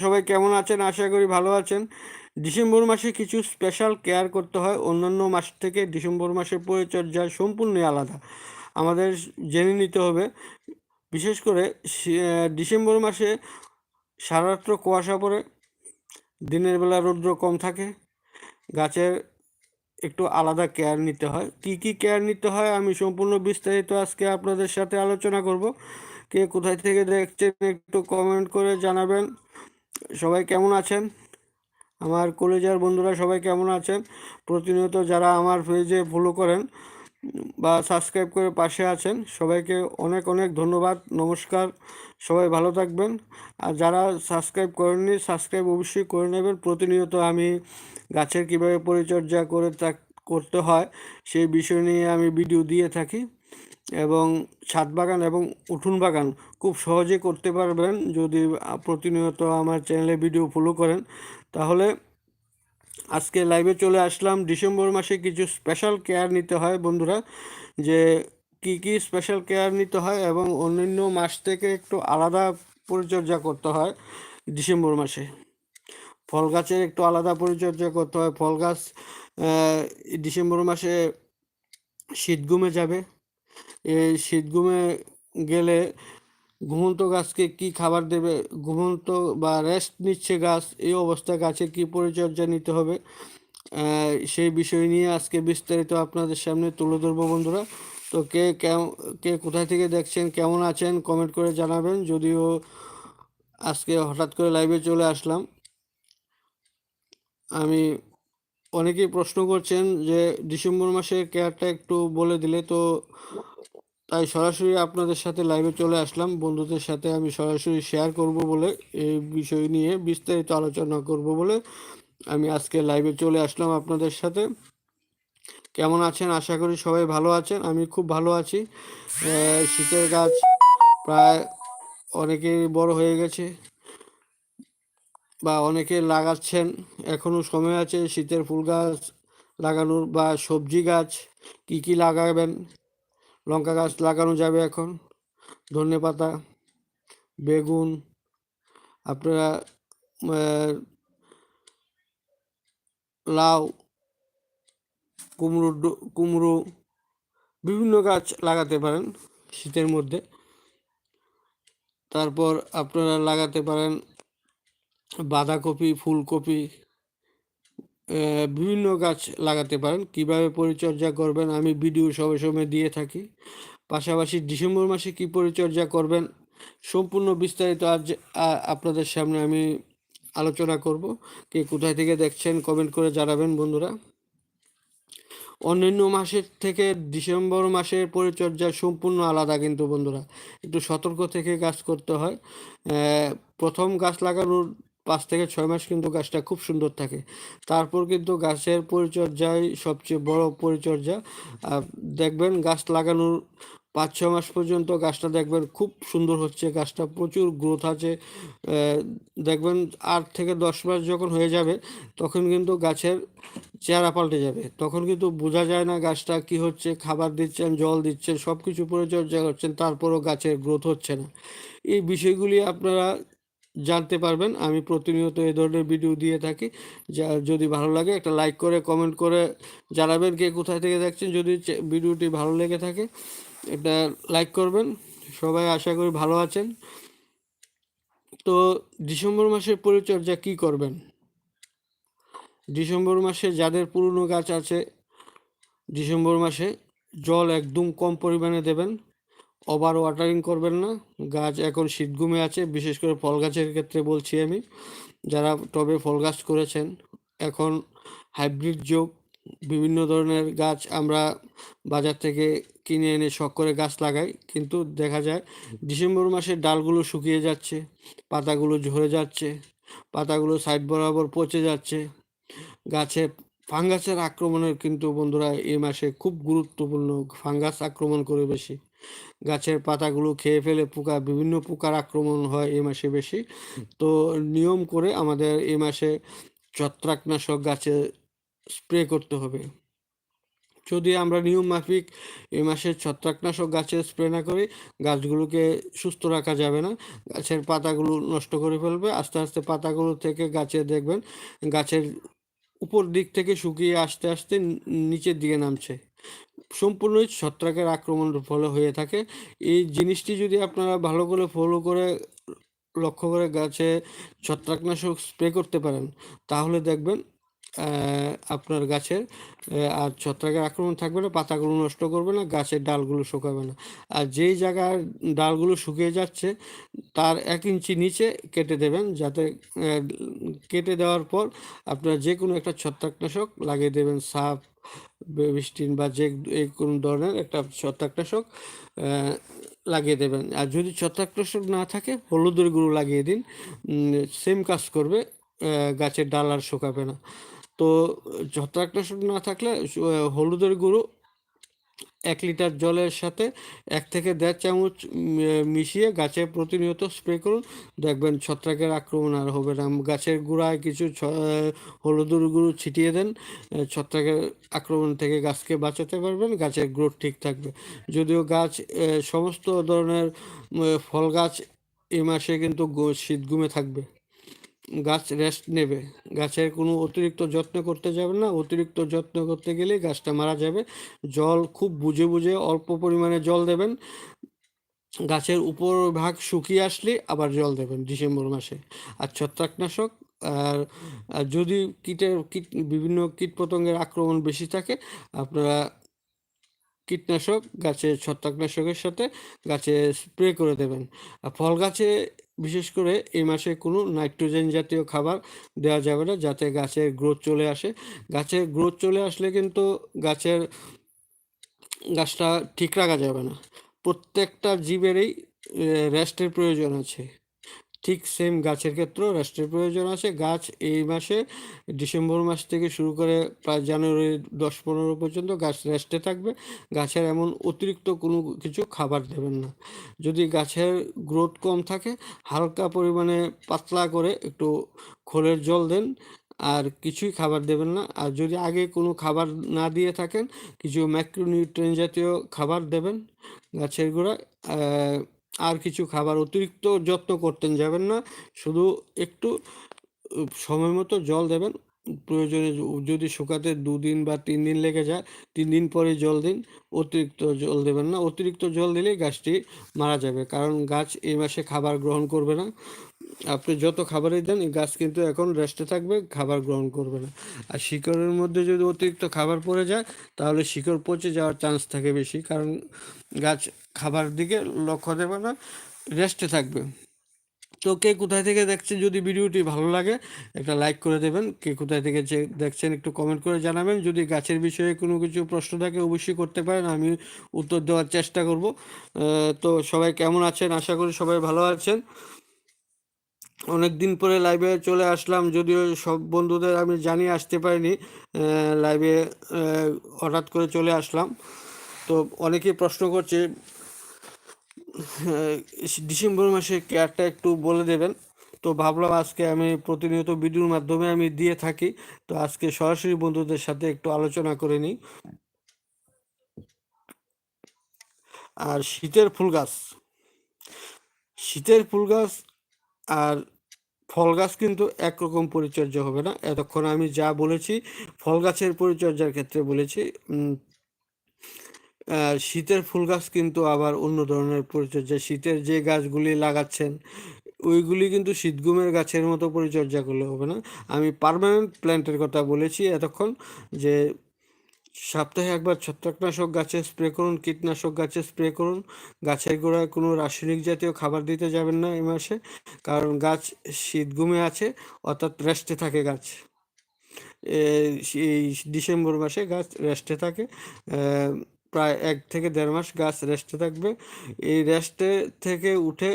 সবাই কেমন আছেন? আশা করি ভালো আছেন। ডিসেম্বর মাসে কিছু স্পেশাল কেয়ার করতে হয়। অন্যান্য মাস থেকে ডিসেম্বর মাসের পরিচর্যা সম্পূর্ণই আলাদা। আমাদের জেনে নিতে হবে। বিশেষ করে ডিসেম্বর মাসে সারাত্র কুয়াশা পড়ে, দিনের বেলা রৌদ্র কম থাকে। গাছের একটু আলাদা কেয়ার নিতে হয়। কি কি কেয়ার নিতে হয় আমি সম্পূর্ণ বিস্তারিত আজকে আপনাদের সাথে আলোচনা করব। কে কোথায় থেকে দেখছেন একটু কমেন্ট করে জানাবেন। সবাই কেমন আছেন? আমার কলেজার বন্ধুরা সবাই কেমন আছেন? প্রতিনিয়ত যারা আমার পেজে ফলো করেন বা সাবস্ক্রাইব করে পাশে আছেন, সবাইকে অনেক অনেক ধন্যবাদ, নমস্কার, সবাই ভালো থাকবেন। আর যারা সাবস্ক্রাইব করেননি সাবস্ক্রাইব অবশ্যই করে নেবেন। প্রতিনিয়ত আমি গাছের কীভাবে পরিচর্যা করে করতে হয়, সেই বিষয় নিয়ে আমি ভিডিও দিয়ে থাকি। এবং ছাদ বাগান এবং উঠুন বাগান খুব সহজে করতে পারবেন। যদি প্রতিনিয়ত আমার চ্যানেলে ভিডিও ফলো করেন, তাহলে আজকে লাইভে চলে আসলাম। ডিসেম্বর মাসে কিছু স্পেশাল কেয়ার নিতে হয় বন্ধুরা, যে কি কি স্পেশাল কেয়ার নিতে হয় এবং অন্যান্য মাস থেকে একটু আলাদা পরিচর্যা করতে হয় ডিসেম্বর মাসে। ফল গাছের একটু আলাদা পরিচর্যা করতে হয়। ফল গাছ ডিসেম্বর মাসে শীত গুমে যাবে। এই শীত গুমে গেলে ঘুমন্ত গাছকে কি খাবার দেবে? ঘুমন্ত বা রেস্ট নিচ্ছে গাছ, এই অবস্থায় গাছের কি পরিচর্যা নিতে হবে? সেই বিষয় নিয়ে আজকে বিস্তারিত আপনাদের সামনে তুলে ধরবো বন্ধুরা। তো কে কে কোথায় থেকে দেখছেন, কেমন আছেন কমেন্ট করে জানাবেন। যদিও আজকে হঠাৎ করে লাইভে চলে আসলাম। আমি অনেকেই প্রশ্ন করছেন যে ডিসেম্বর মাসে কেয়ারটা একটু বলে দিলে তো তাই সরাসরি আপনাদের সাথে লাইভে চলে আসলাম। বন্ধুদের সাথে আমি সরাসরি শেয়ার করব বলে, এই বিষয় নিয়ে বিস্তারিত আলোচনা করব বলে আমি আজকে লাইভে চলে আসলাম আপনাদের সাথে। কেমন আছেন? আশা করি সবাই ভালো আছেন। আমি খুব ভালো আছি। শীতের গাছ প্রায় অনেকেই বড় হয়ে গেছে বা অনেকে লাগাচ্ছেন এখনও সময় আছে শীতের ফুল গাছ লাগানোর বা সবজি গাছ কি কি লাগাবেন লঙ্কা গাছ লাগানো যাবে এখন। ধনে পাতা, বেগুন, আপনারা লাউ, কুমড়ো কুমড়ো, বিভিন্ন গাছ লাগাতে পারেন শীতের মধ্যে। তারপর আপনারা লাগাতে পারেন বাঁধাকপি, ফুলকপি বিভিন্ন গাছ লাগাতে পারেন। কীভাবে পরিচর্যা করবেন আমি ভিডিও সবে সময় দিয়ে থাকি। পাশাপাশি ডিসেম্বর মাসে কি পরিচর্যা করবেন সম্পূর্ণ বিস্তারিত আজ আপনাদের সামনে আমি আলোচনা করব। কে কোথায় থেকে দেখছেন কমেন্ট করে জানাবেন বন্ধুরা। অন্যান্য মাসের থেকে ডিসেম্বর মাসের পরিচর্যা সম্পূর্ণ আলাদা কিন্তু বন্ধুরা। একটু সতর্ক থেকে গাছ করতে হয়। প্রথম গাছ লাগানোর পাঁচ থেকে ছয় মাস কিন্তু গাছটা খুব সুন্দর থাকে। তারপর কিন্তু গাছের পরিচর্যাই সবচেয়ে বড় পরিচর্যা। দেখবেন গাছ লাগানোর পাঁচ ছ মাস পর্যন্ত গাছটা দেখবেন খুব সুন্দর হচ্ছে। গাছটা প্রচুর গ্রোথ আছে। দেখবেন আট থেকে দশ মাস যখন হয়ে যাবে, তখন কিন্তু গাছের চেহারা পাল্টে যাবে। তখন কিন্তু বোঝা যায় না গাছটা কি হচ্ছে, খাবার দিচ্ছেন, জল দিচ্ছেন সব কিছু পরিচর্যা করছেন, তারপরও গাছের গ্রোথ হচ্ছে না। এই বিষয়গুলি আপনারা জানতে পারবেন। আমি প্রতিনিয়ত এ ধরনের ভিডিও দিয়ে থাকি। যা যদি ভালো লাগে একটা লাইক করে, কমেন্ট করে জানাবেন কে কোথায় থেকে দেখছেন। যদি ভিডিওটি ভালো লেগে থাকে এটা লাইক করবেন। সবাই আশা করি ভালো আছেন। তো ডিসেম্বর মাসের পরিচর্যা কি করবেন? ডিসেম্বর মাসে যাদের পুরনো গাছ আছে, ডিসেম্বর মাসে জল একদম কম পরিমাণে দেবেন। ওভার ওয়াটারিং করবেন না। গাছ এখন শীত ঘুমে আছে, বিশেষ করে ফল গাছের ক্ষেত্রে বলছি আমি। যারা টবে ফল গাছ করেছেন, এখন হাইব্রিড যোগ বিভিন্ন ধরনের গাছ আমরা বাজার থেকে কিনে এনে শখ করে গাছ লাগাই। কিন্তু দেখা যায় ডিসেম্বর মাসে ডালগুলো শুকিয়ে যাচ্ছে, পাতাগুলো ঝরে যাচ্ছে, পাতাগুলো সাইড বরাবর পচে যাচ্ছে। গাছে ফাঙ্গাসের আক্রমণের কিন্তু বন্ধুরা এই মাসে খুব গুরুত্বপূর্ণ ফাঙ্গাস আক্রমণ করে বেশি। গাছের পাতাগুলো খেয়ে ফেলে পোকা, বিভিন্ন পোকার আক্রমণ হয় এ মাসে বেশি। তো নিয়ম করে আমাদের এ মাসে ছত্রাকনাশক গাছে স্প্রে করতে হবে। যদি আমরা নিয়ম মাফিক এই মাসে ছত্রাকনাশক গাছে স্প্রে না করি, গাছগুলোকে সুস্থ রাখা যাবে না। গাছের পাতাগুলো নষ্ট করে ফেলবে। আস্তে আস্তে পাতাগুলো থেকে গাছে দেখবেন, গাছের উপর দিক থেকে শুকিয়ে আস্তে আস্তে নিচের দিকে নামছে। সম্পূর্ণই ছত্রাকের আক্রমণের ফলে হয়ে থাকে। এই জিনিসটি যদি আপনারা ভালো করে ফলো করে, লক্ষ্য করে গাছে ছত্রাকনাশক স্প্রে করতে পারেন, তাহলে দেখবেন আপনার গাছের আর ছত্রাকের আক্রমণ থাকবে না, পাতাগুলো নষ্ট করবে না, গাছের ডালগুলো শুকাবে না। আর যেই জায়গার ডালগুলো শুকিয়ে যাচ্ছে, তার এক ইঞ্চি নিচে কেটে দেবেন, যাতে কেটে দেওয়ার পর আপনারা যে কোনো একটা ছত্রাকনাশক লাগিয়ে দেবেন সাপ বেবিস্টিন বা যে কোনো ধরনের একটা ছত্রাকনাশক লাগিয়ে দেবেন। আর যদি ছত্রাকনাশক না থাকে, হলুদের গুঁড়ো লাগিয়ে দিন। সেম কাজ করবে গাছের ডাল আর শুকাবে না। তো ছত্রাকনাশক না থাকলে হলুদের গুঁড়ো এক লিটার জলের সাথে এক থেকে দেড় চামচ মিশিয়ে গাছে প্রতিনিয়ত স্প্রে করুন। দেখবেন ছত্রাকের আক্রমণ আর হবে না। গাছের গোড়ায় কিছু হলুদের গুঁড়ো ছিটিয়ে দেন। ছত্রাকের আক্রমণ থেকে গাছকে বাঁচাতে পারবেন। গাছের গ্রোথ ঠিক থাকবে। যদিও গাছ সমস্ত ধরনের ফল গাছ এই মাসে কিন্তু শীত ঘুমে থাকবে। গাছ রেস্ট নেবে। গাছের কোনো অতিরিক্ত যত্ন করতে যাবে না। অতিরিক্ত যত্ন করতে গেলে গাছটা মারা যাবে। জল খুব বুঝে বুঝে অল্প পরিমাণে জল দেবেন। গাছের উপর ভাগ শুকিয়ে আসলে আবার জল দেবেন ডিসেম্বর মাসে। আর ছত্রাকনাশক, আর যদি কীটের, কীট, বিভিন্ন কীটপতঙ্গের আক্রমণ বেশি থাকে, আপনারা কীটনাশক গাছে ছত্রাকনাশকের সাথে গাছে স্প্রে করে দেবেন। আর ফল গাছে বিশেষ করে এই মাসে কোনো নাইট্রোজেন জাতীয় খাবার দেওয়া যাবে না যাতে গাছের গ্রোথ চলে আসে। গাছের গ্রোথ চলে আসলে কিন্তু গাছের গাছটা ঠিক রাখা যাবে না। প্রত্যেকটা জীবেরই রেস্টের প্রয়োজন আছে। ঠিক সেম গাছের ক্ষেত্রেও রেস্টের প্রয়োজন আছে। গাছ এই মাসে ডিসেম্বর মাস থেকে শুরু করে প্রায় জানুয়ারি দশ পনেরো পর্যন্ত গাছ রেস্টে থাকবে। গাছের এমন অতিরিক্ত কোনো কিছু খাবার দেবেন না। যদি গাছের গ্রোথ কম থাকে, হালকা পরিমাণে পাতলা করে একটু খোলের জল দেন, আর কিছুই খাবার দেবেন না। আর যদি আগে কোনো খাবার না দিয়ে থাকেন, কিছু ম্যাক্রোনিউট্রেন জাতীয় খাবার দেবেন গাছের গোড়ায় আর কিছু খাবার অতিরিক্ত যত্ন করতেন যাবেন না। শুধু একটু সময় মতো জল দেবেন। প্রয়োজনে যদি শুকাতে দুদিন বা তিন দিন লেগে যায় তিন দিন পরে জল দিন, অতিরিক্ত জল দেবেন না। অতিরিক্ত জল দিলেই গাছটি মারা যাবে। কারণ গাছ এই মাসে খাবার গ্রহণ করবে না। আপনি যত খাবারই দেন গাছ কিন্তু এখন রেস্টে থাকবে, খাবার গ্রহণ করবে না। আর শিকড়ের মধ্যে যদি অতিরিক্ত খাবার পড়ে যায়, তাহলে শিকড় পচে যাওয়ার চান্স থাকে বেশি। কারণ গাছ খাবার দিকে লক্ষ্য দেবে না রেস্টে থাকবে। তো কে কোথায় থেকে দেখছেন যদি ভিডিওটি ভালো লাগে, একটা লাইক করে দেবেন। কে কোথায় থেকে যে দেখছেন একটু কমেন্ট করে জানাবেন। যদি গাছের বিষয়ে কোনো কিছু প্রশ্ন থাকে, অবশ্যই করতে পারেন, আমি উত্তর দেওয়ার চেষ্টা করব। তো সবাই কেমন আছেন? আশা করি সবাই ভালো আছেন। অনেক দিন পরে লাইভে চলে আসলাম, যদিও সব বন্ধুদের আমি জানিয়ে আসতে পারিনি। লাইভে হঠাৎ করে চলে আসলাম। তো অনেকেই প্রশ্ন করছে ডিসেম্বর মাসে কেয়ারটা একটু বলে দেবেন। তো ভাবলাম আজকে আমি প্রতিনিয়ত ভিডিওর মাধ্যমে আমি দিয়ে থাকি। তো আজকে সরাসরি বন্ধুদের সাথে একটু আলোচনা করে নিই। আর শীতের ফুল গাছ। শীতের ফুল গাছ আর ফল গাছ কিন্তু একরকম পরিচর্যা হবে না। এতক্ষণ আমি যা বলেছি, ফল গাছের পরিচর্যার ক্ষেত্রে বলেছি। শীতের ফুল গাছ কিন্তু আবার অন্য ধরনের পরিচর্যা। শীতের যে গাছগুলি লাগাচ্ছেন, ওইগুলি কিন্তু শীতগুমের গাছের মতো পরিচর্যা করলে হবে না। আমি পারমানেন্ট প্ল্যান্টের কথা বলেছি এতক্ষণ যে সপ্তাহে একবার ছত্রাকনাশক গাছে স্প্রে করুন, কীটনাশক গাছে স্প্রে করুন। গাছের গোড়ায় কোনো রাসায়নিক জাতীয় খাবার দিতে যাবেন না এই মাসে, কারণ গাছ শীতগুমে আছে, অর্থাৎ রেস্টে থাকে গাছ। এই ডিসেম্বর মাসে গাছ রেস্টে থাকে। প্রায় এক থেকে দেড় মাস গাছ রেস্টে থাকবে। এই রেস্টে থেকে উঠে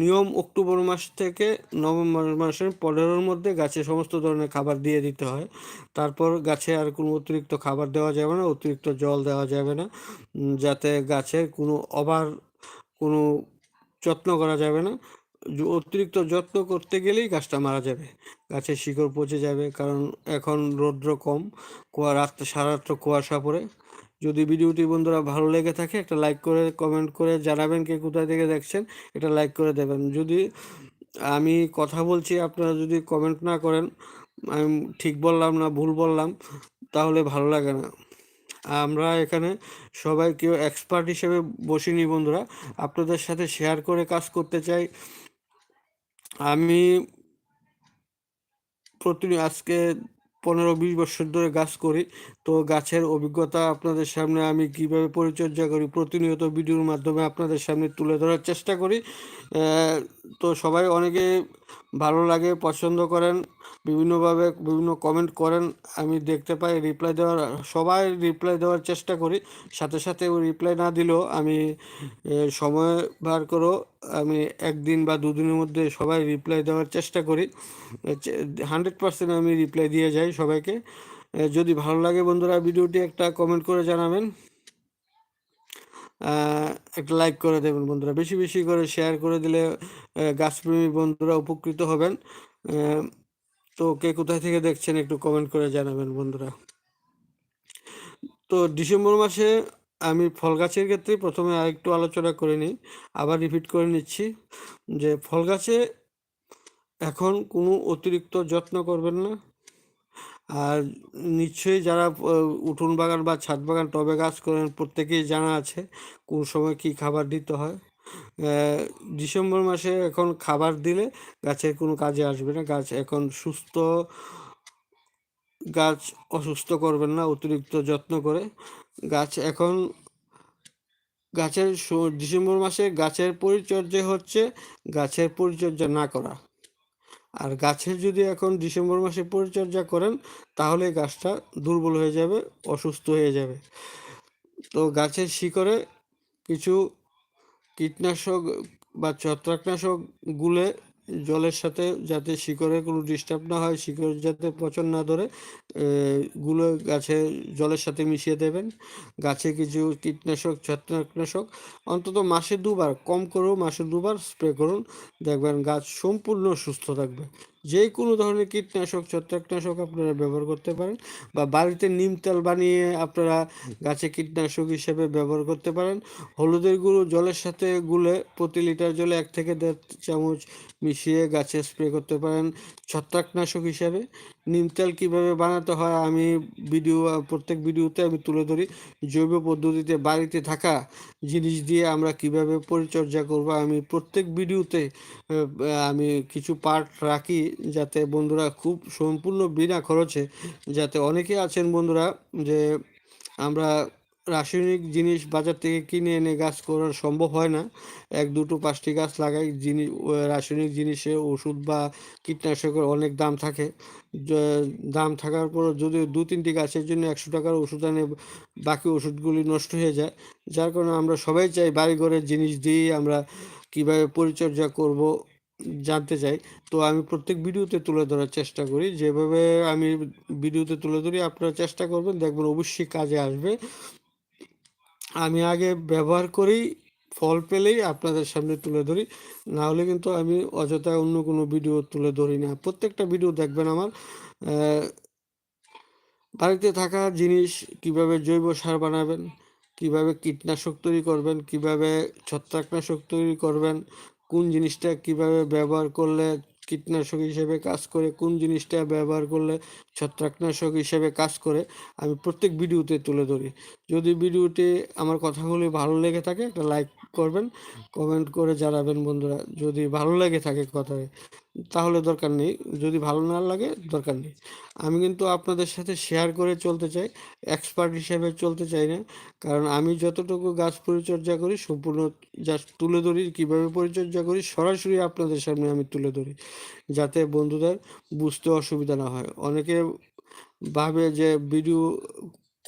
নিয়ম অক্টোবর মাস থেকে নভেম্বর মাসের পনেরোর মধ্যে গাছে সমস্ত ধরনের খাবার দিয়ে দিতে হয়। তারপর গাছে আর কোনো অতিরিক্ত খাবার দেওয়া যাবে না, অতিরিক্ত জল দেওয়া যাবে না। যাতে গাছের কোনো ওভার কোনো যত্ন করা যাবে না। অতিরিক্ত যত্ন করতে গেলেই গাছটা মারা যাবে। গাছের শিকড় পচে যাবে, কারণ এখন রৌদ্র কম কুয়া রাত সারাত্র কুয়াশা পড়ে। যদি ভিডিওটি বন্ধুরা ভালো লেগে থাকে, একটা লাইক করে কমেন্ট করে জানাবেন কে কোথায় থেকে দেখছেন, এটা লাইক করে দেবেন। যদি আমি কথা বলছি, আপনারা যদি কমেন্ট না করেন, আমি ঠিক বললাম না ভুল বললাম, তাহলে ভালো লাগে না। আমরা এখানে সবাই কেউ এক্সপার্ট হিসেবে বসিনি বন্ধুরা, আপনাদের সাথে শেয়ার করে কাজ করতে চাই। আমি প্রতিদিন আজকে পনেরো বিশ বছর ধরে গাছ করি। তো গাছের অভিজ্ঞতা আপনাদের সামনে আমি কীভাবে পরিচর্যা করি প্রতিনিয়ত ভিডিওর মাধ্যমে আপনাদের সামনে তুলে ধরার চেষ্টা করি। তো সবাই অনেকে ভালো লাগে, পছন্দ করেন, বিভিন্নভাবে বিভিন্ন কমেন্ট করেন, আমি দেখতে পাই রিপ্লাই দেওয়ার, সবাই রিপ্লাই দেওয়ার চেষ্টা করি, সাথে সাথে রিপ্লাই না দিলেও আমি সময় বার করো আমি একদিন বা দুদিনের মধ্যে সবাই রিপ্লাই দেওয়ার চেষ্টা করি হান্ড্রেড পার্সেন্ট আমি রিপ্লাই দিয়ে যাই সবাইকে যদি ভালো লাগে বন্ধুরা, ভিডিওটি একটা কমেন্ট করে জানাবেন। একটা লাইক করে দেবেন বন্ধুরা। বেশি বেশি করে শেয়ার করে দিলে গাছপ্রেমী বন্ধুরা উপকৃত হবেন। তো কে কোথায় থেকে দেখছেন একটু কমেন্ট করে জানাবেন বন্ধুরা। তো ডিসেম্বর মাসে আমি ফল গাছের ক্ষেত্রে প্রথমে আরেকটু আলোচনা করে নিই, আবার রিপিট করে নিচ্ছি যে ফল গাছে এখন কোনো অতিরিক্ত যত্ন করবেন না। আর নিশ্চয়ই যারা উঠোন বাগান বা ছাদ বাগান টবে গাছ করেন, প্রত্যেকেই জানা আছে কোন সময় কি খাবার দিতে হয়। ডিসেম্বর মাসে এখন খাবার দিলে গাছের কোনো কাজে আসবে না। গাছ এখন সুস্থ, গাছ অসুস্থ করবেন না, অতিরিক্ত যত্ন করে। গাছ এখন, গাছের ডিসেম্বর মাসে গাছের পরিচর্যা হচ্ছে গাছের পরিচর্যা না করা। আর গাছের যদি এখন ডিসেম্বর মাসে পরিচর্যা করেন, তাহলে গাছটা দুর্বল হয়ে যাবে, অসুস্থ হয়ে যাবে। তো গাছের শিকড়ে কিছু কীটনাশক বা ছত্রাকনাশক গুলে জলের সাথে যাতে শিকড়ের কোনো ডিস্টার্ব না হয়, শিকড় যাতে পচন না ধরে গুলো গাছে জলের সাথে মিশিয়ে দেবেন। গাছে কিছু কীটনাশক, ছত্রাকনাশক, অন্তত মাসে দুবার, কম করেও মাসে দুবার স্প্রে করুন। দেখবেন গাছ সম্পূর্ণ সুস্থ থাকবে। যে কোনো ধরনের কীটনাশক, ছত্রাকনাশক আপনারা ব্যবহার করতে পারেন বা বাড়িতে নিম তেল বানিয়ে আপনারা গাছে কীটনাশক হিসেবে ব্যবহার করতে পারেন। হলুদের গুঁড়ো জলের সাথে গুলে প্রতি লিটার জলে এক থেকে দেড় চামচ মিশিয়ে গাছে স্প্রে করতে পারেন ছত্রাকনাশক হিসাবে। নিম তেল কীভাবে বানাতে হয় আমি ভিডিও, প্রত্যেক ভিডিওতে আমি তুলে ধরি। জৈব পদ্ধতিতে বাড়িতে থাকা জিনিস দিয়ে আমরা কীভাবে পরিচর্যা করব আমি প্রত্যেক ভিডিওতে আমি কিছু পার্ট রাখি যাতে বন্ধুরা খুব সম্পূর্ণ বিনা খরচে, যাতে অনেকে আছেন বন্ধুরা যে আমরা রাসায়নিক জিনিস বাজার থেকে কিনে এনে গাছ করা সম্ভব হয় না। এক, দুটো, পাঁচটি গাছ লাগাই জিনিস রাসায়নিক জিনিসে ওষুধ বা কীটনাশকের অনেক দাম থাকে। দাম থাকার পর যদি দু, তিনটি গাছের জন্য একশো টাকার ওষুধ আনে, বাকি ওষুধগুলি নষ্ট হয়ে যায়। যার কারণে আমরা সবাই চাই বাড়িঘরের জিনিস দিয়েই আমরা কীভাবে পরিচর্যা করব জানতে চাই। তো আমি প্রত্যেক ভিডিওতে তুলে ধরার চেষ্টা করি। যেভাবে আমি ভিডিওতে তুলে ধরি, আপনারা চেষ্টা করবেন, দেখবেন অবশ্যই কাজে আসবে। আমি আগে ব্যবহার করেই ফল পেলেই আপনাদের সামনে তুলে ধরি। না হলে কিন্তু আমি অযথা অন্য কোনো ভিডিও তুলে ধরি না। প্রত্যেকটা ভিডিও দেখবেন আমার বাড়িতে থাকা জিনিস কীভাবে জৈব সার বানাবেন, কীভাবে কীটনাশক তৈরি করবেন, কীভাবে ছত্রাকনাশক তৈরি করবেন, কোন জিনিসটা কীভাবে ব্যবহার করলে কীটনাশক হিসেবে কাজ করে, কোন জিনিসটা ব্যবহার করলে ছত্রাকনাশক হিসেবে কাজ করে, আমি প্রত্যেক ভিডিওতে তুলে ধরি। যদি ভিডিওটি আমার কথাগুলি ভালো লেগে থাকে, একটা লাইক করবেন কমেন্ট করে জানাবেন বন্ধুরা। যদি ভালো লাগে থাকে কথায়, তাহলে দরকার নেই। যদি ভালো না লাগে, দরকার নেই। আমি কিন্তু আপনাদের সাথে শেয়ার করে চলতে চাই এক্সপার্ট হিসেবে চলতে চাই না। কারণ আমি যতটুকু গাছ পরিচর্যা করি, সম্পূর্ণ জাস্ট তুলে ধরি, কীভাবে পরিচর্যা করি, সরাসরি আপনাদের সামনে আমি তুলে ধরি, যাতে বন্ধুদের বুঝতে অসুবিধা না হয়। অনেকে ভাবে যে, ভিডিও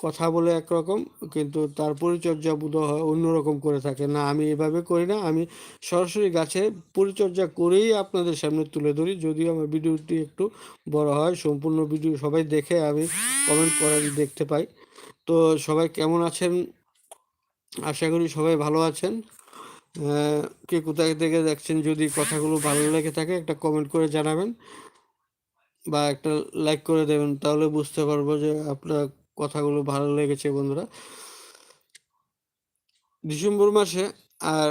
কথা বলে একরকম, কিন্তু তার পরিচর্যা বোধ হয় অন্যরকম করে থাকে। না, আমি এভাবে করি না। আমি সরাসরি গাছে পরিচর্যা করেই আপনাদের সামনে তুলে ধরি। যদিও আমার ভিডিওটি একটু বড় হয়, সম্পূর্ণ ভিডিও সবাই দেখে আমি কমেন্ট করেন দেখতে পাই। তো সবাই কেমন আছেন? আশা করি সবাই ভালো আছেন। কে কোথায় থেকে দেখছেন যদি কথাগুলো ভালো লেগে থাকে, একটা কমেন্ট করে জানাবেন বা একটা লাইক করে দেবেন, তাহলে বুঝতে পারব যে আপনার কথাগুলো ভালো লেগেছে, বন্ধুরা। ডিসেম্বর মাসে আর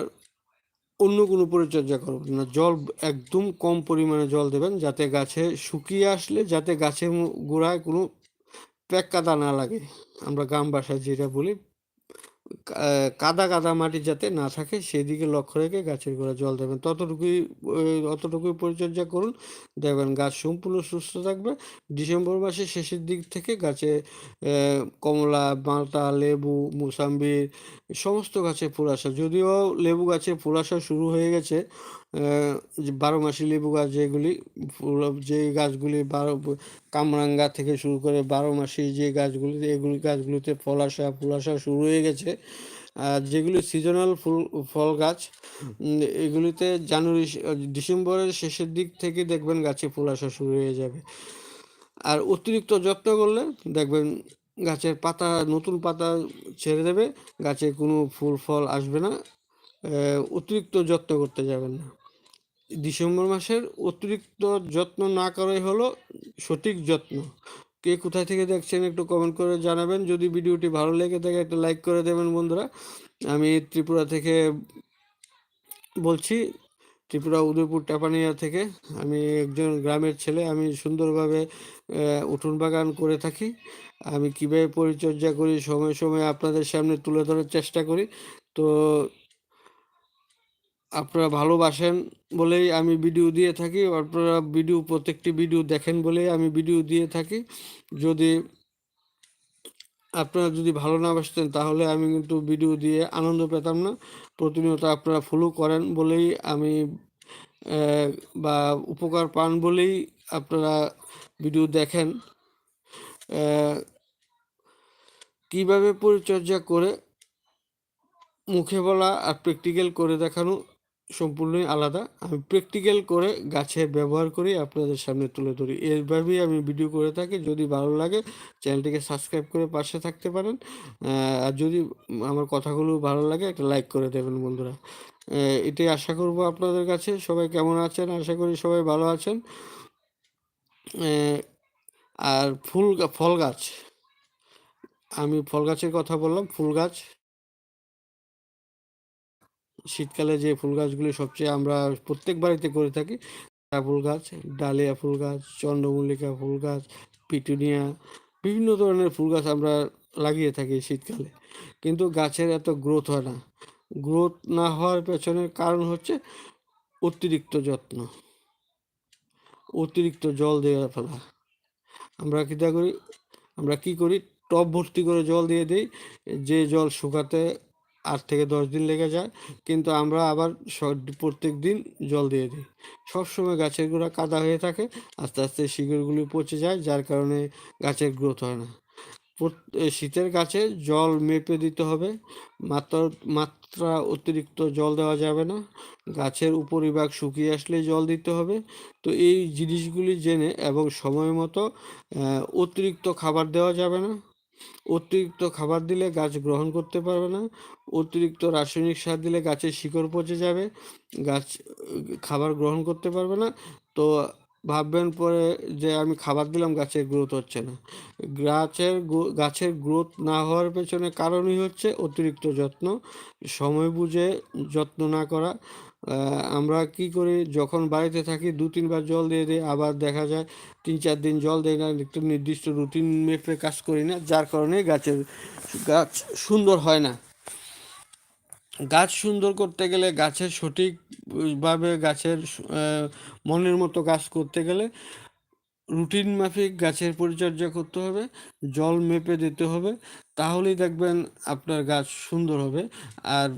অন্য কোনো পরিচর্যা করবেন না। জল একদম কম পরিমাণে জল দেবেন যাতে গাছে শুকিয়ে আসলে, যাতে গাছের গোড়ায় কোনো প্যাক্কা দানা লাগে। আমরা গ্রাম বাসায় যেটা বলি কাদা কাদা মাটি যাতে না থাকে, সেদিকে লক্ষ্য রেখে গাছের গোড়া জল দেবেন। ততটুকুই অতটুকুই পরিচর্যা করুন। দেখবেন গাছ সম্পূর্ণ সুস্থ থাকবে। ডিসেম্বর মাসের শেষের দিক থেকে গাছে কমলা মালটা লেবু মুসাম্বি সমস্ত গাছে ফুল আসা। যদিও লেবু গাছে ফুল আসা শুরু হয়ে গেছে বারো মাসি লেবু গাছ যেগুলি যে গাছগুলি বারো, কামরাঙ্গা থেকে শুরু করে বারো মাসি যে গাছগুলি, এগুলি গাছগুলিতে ফল আসা, ফুল আসা শুরু হয়ে গেছে। আর যেগুলি সিজনাল ফুল, ফল গাছ এগুলিতে জানুয়ারি, ডিসেম্বরের শেষের দিক থেকে দেখবেন গাছে ফুল আসা শুরু হয়ে যাবে। আর অতিরিক্ত যত্ন করলে দেখবেন গাছের পাতা, নতুন পাতা ছেড়ে দেবে, গাছে কোনো ফুল, ফল আসবে না। অতিরিক্ত যত্ন করতে যাবেন না। ডিসেম্বর মাসের অতিরিক্ত যত্ন না করাই হলো সঠিক যত্ন। কে কোথায় থেকে দেখছেন একটু কমেন্ট করে জানাবেন। যদি ভিডিওটি ভালো লেগে থাকে, একটা লাইক করে দেবেন বন্ধুরা। আমি ত্রিপুরা থেকে বলছি, ত্রিপুরা উদয়পুর টাপানিয়া থেকে। আমি একজন গ্রামের ছেলে, আমি সুন্দরভাবে উঠোন বাগান করে থাকি। আমি কীভাবে পরিচর্যা করি, সময় সময় আপনাদের সামনে তুলে ধরার চেষ্টা করি। তো আপনারা ভালোবাসেন বলেই আমি ভিডিও দিয়ে থাকি, আপনারা ভিডিও প্রত্যেকটি ভিডিও দেখেন বলেই আমি ভিডিও দিয়ে থাকি। যদি আপনারা যদি ভালো না বাসতেন, তাহলে আমি কিন্তু ভিডিও দিয়ে আনন্দ পেতাম না। প্রতিনিয়ত আপনারা ফলো করেন বলেই আমি বা উপকার পান বলেই আপনারা ভিডিও দেখেন। কীভাবে পরিচর্যা করে মুখে বলা আর প্র্যাকটিক্যাল করে দেখানো সম্পূর্ণই আলাদা। আমি প্র্যাকটিক্যাল করে গাছের ব্যবহার করি, আপনাদের সামনে তুলে ধরি। এইভাবেই আমি ভিডিও করে থাকি। যদি ভালো লাগে, চ্যানেলটিকে সাবস্ক্রাইব করে পাশে থাকতে পারেন। আর যদি আমার কথাগুলো ভালো লাগে, একটা লাইক করে দেবেন বন্ধুরা। এটাই আশা করব আপনাদের কাছে। সবাই কেমন আছেন? আশা করি সবাই ভালো আছেন। আর ফুল, ফল গাছ। আমি ফল গাছের কথা বললাম, ফুল গাছ। শীতকালে যে ফুল গাছগুলি সবচেয়ে আমরা প্রত্যেক বাড়িতে করে থাকি ফুল গাছ, ডালিয়া ফুল গাছ, চন্দ্রমল্লিকা ফুল গাছ, পিটুনিয়া, বিভিন্ন ধরনের ফুল গাছ আমরা লাগিয়ে থাকি শীতকালে। কিন্তু গাছের এত গ্রোথ হয় না। গ্রোথ না হওয়ার পেছনের কারণ হচ্ছে অতিরিক্ত যত্ন। অতিরিক্ত জল দেওয়া ফেলা। আমরা কী করি? আমরা কি করি? টব ভর্তি করে জল দিয়ে দিই। যে জল শুকাতে আট থেকে দশ দিন লেগে যায়, কিন্তু আমরা আবার প্রত্যেক দিন জল দিয়ে দিই। সবসময় গাছের গোড়া কাদা হয়ে থাকে, আস্তে আস্তে শিকড়গুলি পচে যায়, যার কারণে গাছের গ্রোথ হয় না। শীতের গাছে জল মেপে দিতে হবে, মাত্রা মাত্রা অতিরিক্ত জল দেওয়া যাবে না। গাছের উপরিভাগ শুকিয়ে আসলে জল দিতে হবে। তো এই জিনিসগুলি জেনে এবং সময় মতো অতিরিক্ত খাবার দেওয়া যাবে না। অতিরিক্ত খাবার দিলে গাছ গ্রহণ করতে পারবে না, অতিরিক্ত রাসায়নিক সার দিলে গাছের শিকড় পচে যাবে, গাছ, খাবার গ্রহণ করতে পারবে না, তো ভাববেন পরে যে আমি খাবার দিলাম, গাছের গ্রোথ হচ্ছে না। গাছের গাছের গ্রোথ না হওয়ার পেছনে কারণই হচ্ছে অতিরিক্ত যত্ন, সময় বুঝে যত্ন না করা আমরা কি করি? যখন বাড়িতে থাকি, দু, তিনবার জল দিয়ে দিই, আবার দেখা যায় তিন, চার দিন জল দেয় না, একটু নির্দিষ্ট রুটিন মেপে কাজ করি না, যার কারণে গাছের গাছ সুন্দর হয় না। গাছ সুন্দর করতে গেলে গাছের সঠিকভাবে গাছের মনের মতো গাছ করতে গেলে রুটিন মাফিক গাছের পরিচর্যা করতে হবে, জল মেপে দিতে হবে, তাহলেই দেখবেন আপনার গাছ সুন্দর হবে। আর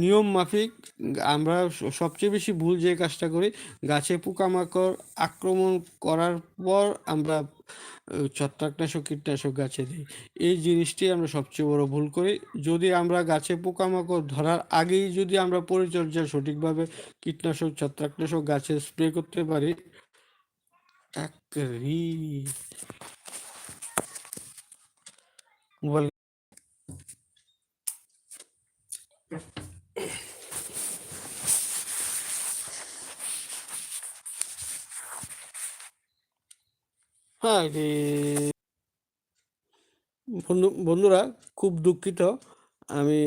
নিয়ম মাফিক, আমরা সবচেয়ে বেশি ভুল যে কাজটা করি, গাছে পোকামাকড় আক্রমণ করার পর আমরা ছত্রাকনাশক, কীটনাশক গাছে দিই। এই জিনিসটি আমরা সবচেয়ে বড় ভুল করি। যদি আমরা গাছে পোকামাকড় ধরার আগেই যদি আমরা পরিচর্যা সঠিকভাবে কীটনাশক, ছত্রাকনাশক গাছে স্প্রে করতে পারি মোবাইল হ্যাঁ বন্ধু, বন্ধুরা, খুব দুঃখিত। আমি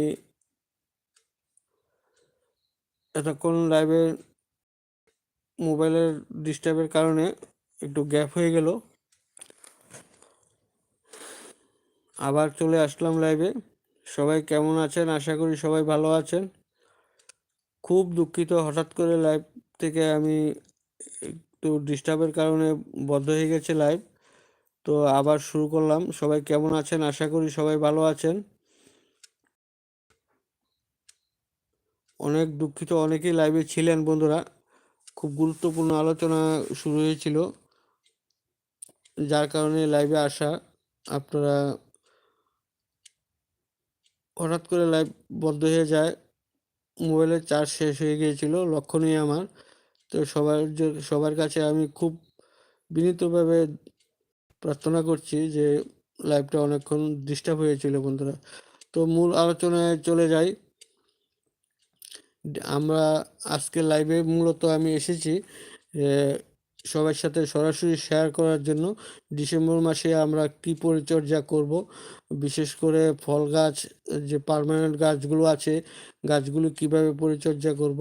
এতক্ষণ লাইভে মোবাইলের ডিস্টার্বের কারণে একটু গ্যাপ হয়ে গেল। আবার চলে আসলাম লাইভে সবাই কেমন আছেন? আশা করি সবাই ভালো আছেন। খুব দুঃখিত। হঠাৎ করে লাইভ থেকে আমি একটু ডিস্টার্বের কারণে বন্ধ হয়ে গেছে লাইভ তো আবার শুরু করলাম। সবাই কেমন আছেন? আশা করি সবাই ভালো আছেন। অনেক দুঃখিত, অনেকেই লাইভে ছিলেন বন্ধুরা। খুব গুরুত্বপূর্ণ আলোচনা শুরু হয়েছিল। যার কারণে লাইভে আসা আপনারা হঠাৎ করে লাইভ বন্ধ হয়ে যায়। মোবাইলের চার্জ শেষ হয়ে গিয়েছিল লক্ষণীয় আমার। তো সবার সবার কাছে আমি খুব বিনীতভাবে প্রার্থনা করছি যে লাইভটা অনেকক্ষণ ডিস্টার্ব হয়েছিল বন্ধুরা। তো মূল আলোচনায় চলে যাই। আমরা আজকে লাইভে মূলত আমি এসেছি সবার সাথে সরাসরি শেয়ার করার জন্য ডিসেম্বর মাসে আমরা কি পরিচর্যা করব? বিশেষ করে ফল গাছ, যে পার্মানেন্ট গাছগুলো আছে, গাছগুলো কীভাবে পরিচর্যা করব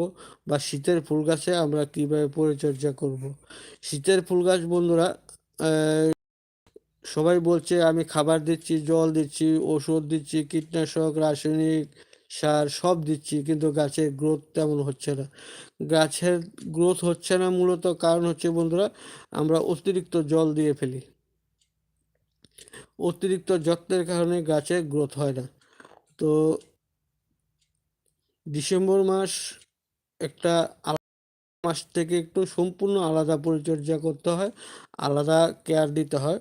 বা শীতের ফুল গাছে আমরা কীভাবে পরিচর্যা করব? শীতের ফুল গাছ বন্ধুরা সবাই বলছে আমি খাবার দিচ্ছি, জল দিচ্ছি, ওষুধ দিচ্ছি, কীটনাশক, রাসায়নিক সার সব দিচ্ছি, কিন্তু গাছের গ্রোথ তেমন হচ্ছে না। গাছের গ্রোথ হচ্ছে না মূলত কারণ হচ্ছে বন্ধুরা, আমরা অতিরিক্ত জল দিয়ে ফেলি। অতিরিক্ত যত্নের কারণে গাছের গ্রোথ হয় না। তো ডিসেম্বর মাস একটা মাস থেকে একটু সম্পূর্ণ আলাদা পরিচর্যা করতে হয়, আলাদা কেয়ার দিতে হয়।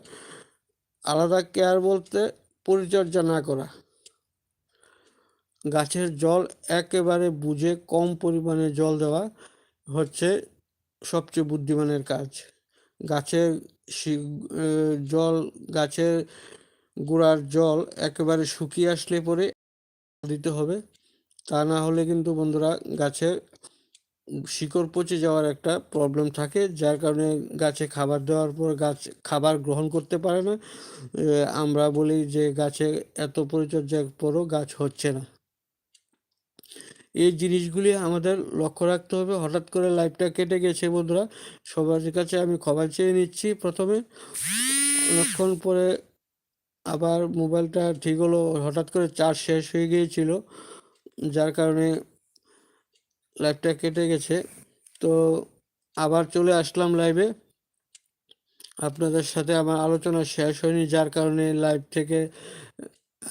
আলাদা কেয়ার বলতে পরিচর্যা না করা। গাছের জল একেবারে বুঝে কম পরিমাণে জল দেওয়া হচ্ছে সবচেয়ে বুদ্ধিমানের কাজ। গাছের জল, গাছের গোড়ার জল একেবারে শুকিয়ে আসলে পরে দিতে হবে। তা না হলে কিন্তু বন্ধুরা গাছের শিকড় পচে যাওয়ার একটা প্রবলেম থাকে, যার কারণে গাছে খাবার দেওয়ার পর গাছ খাবার গ্রহণ করতে পারে না। আমরা বলি যে গাছে এত পরিচর্যার পরও গাছ হচ্ছে না। এই জিনিসগুলি আমাদের লক্ষ্য রাখতে হবে। হঠাৎ করে লাইফটা কেটে গেছে বন্ধুরা। সবার কাছে আমি ক্ষমা চেয়ে নিচ্ছি প্রথমে। অনেকক্ষণ পরে আবার মোবাইলটা ঠিক হলো, হঠাৎ করে চার্জ শেষ হয়ে গিয়েছিল, যার কারণে লাইভটা কেটে গেছে। তো আবার চলে আসলাম লাইভে আপনাদের সাথে আমার আলোচনা শেষ হয়নি, যার কারণে লাইভ থেকে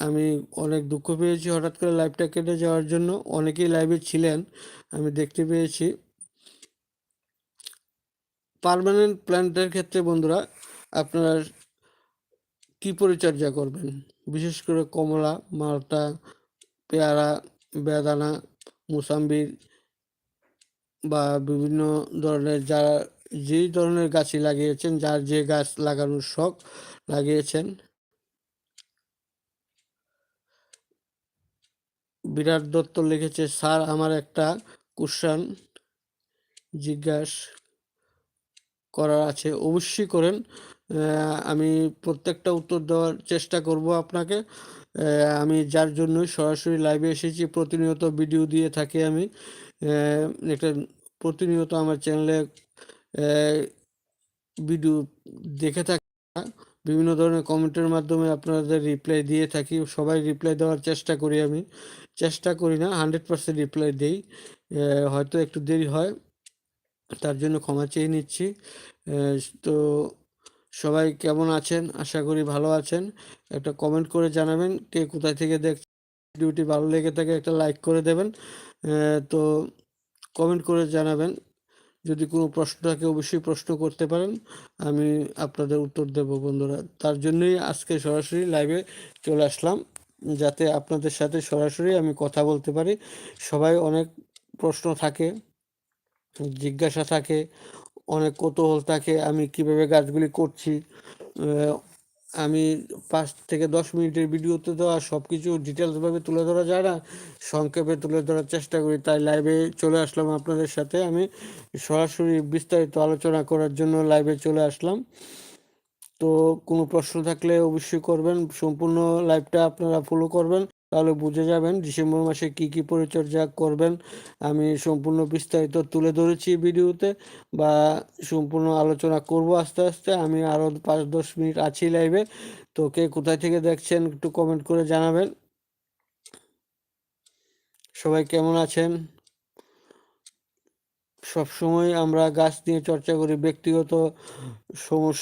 আমি অনেক দুঃখ পেয়েছি হঠাৎ করে লাইভটা কেটে যাওয়ার জন্য। অনেকেই লাইভে ছিলেন, আমি দেখতে পেয়েছি। পারমানেন্ট প্ল্যান্টের ক্ষেত্রে বন্ধুরা, আপনারা কি পরিচর্যা করবেন? বিশেষ করে কমলা, মালটা, পেয়ারা, বেদানা, মুসাম্বির বা বিভিন্ন ধরনের যারা যেই ধরনের গাছই লাগিয়েছেন, যার যে গাছ লাগানোর শখ লাগিয়েছেন বিরাট দত্ত লিখেছে, স্যার, আমার একটা কোশ্চান জিজ্ঞাস করার আছে। অবশ্যই করেন। আমি প্রত্যেকটা উত্তর দেওয়ার চেষ্টা করব আপনাকে। আমি যার জন্য সরাসরি লাইভে এসেছি, প্রতিনিয়ত ভিডিও দিয়ে থাকি আমি। একটা প্রতিনিয়ত আমার চ্যানেলে ভিডিও দেখে থাকি। বিভিন্ন ধরনের কমেন্টের মাধ্যমে আপনাদের রিপ্লাই দিয়ে থাকি। সবাই রিপ্লাই দেওয়ার চেষ্টা করি আমি। চেষ্টা করি না হান্ড্রেড পার্সেন্ট রিপ্লাই দিই। হয়তো একটু দেরি হয়, তার জন্য ক্ষমা চেয়ে নিচ্ছি। তো সবাই কেমন আছেন? আশা করি ভালো আছেন। একটা কমেন্ট করে জানাবেন, কে কোথায় থেকে দেখ, ভিডিওটি ভালো লেগে থাকে একটা লাইক করে দেবেন। তো কমেন্ট করে জানাবেন। যদি কোনো প্রশ্ন থাকে অবশ্যই প্রশ্ন করতে পারেন, আমি আপনাদের উত্তর দেব বন্ধুরা। তার জন্যই আজকে সরাসরি লাইভে চলে আসলাম। যাতে আপনাদের সাথে সরাসরি আমি কথা বলতে পারি। সবাই অনেক প্রশ্ন থাকে, জিজ্ঞাসা থাকে, অনেক কৌতূহল থাকে, আমি কীভাবে গাছগুলি করছি আমি পাঁচ থেকে দশ মিনিটের ভিডিওতে তো আর সব কিছু ডিটেলসভাবে তুলে ধরা যায় না। সংক্ষেপে তুলে ধরার চেষ্টা করি, তাই লাইভে চলে আসলাম আপনাদের সাথে। আমি সরাসরি বিস্তারিত আলোচনা করার জন্য লাইভে চলে আসলাম। তো কোনো প্রশ্ন থাকলে অবশ্যই করবেন। সম্পূর্ণ লাইভটা আপনারা ফলো করবেন। তাহলে বুঝে যাবেন ডিসেম্বর মাসে কি কি পরিচর্যা করবেন। আমি সম্পূর্ণ বিস্তারিত তুলে ধরেছি ভিডিওতে বা সম্পূর্ণ আলোচনা করব আস্তে আস্তে। আমি আরও পাঁচ, দশ মিনিট আছি লাইভে তো কে কোথায় থেকে দেখছেন একটু কমেন্ট করে জানাবেন। সবাই কেমন আছেন? সবসময় আমরা গাছ নিয়ে চর্চা করি। ব্যক্তিগত সমস্যা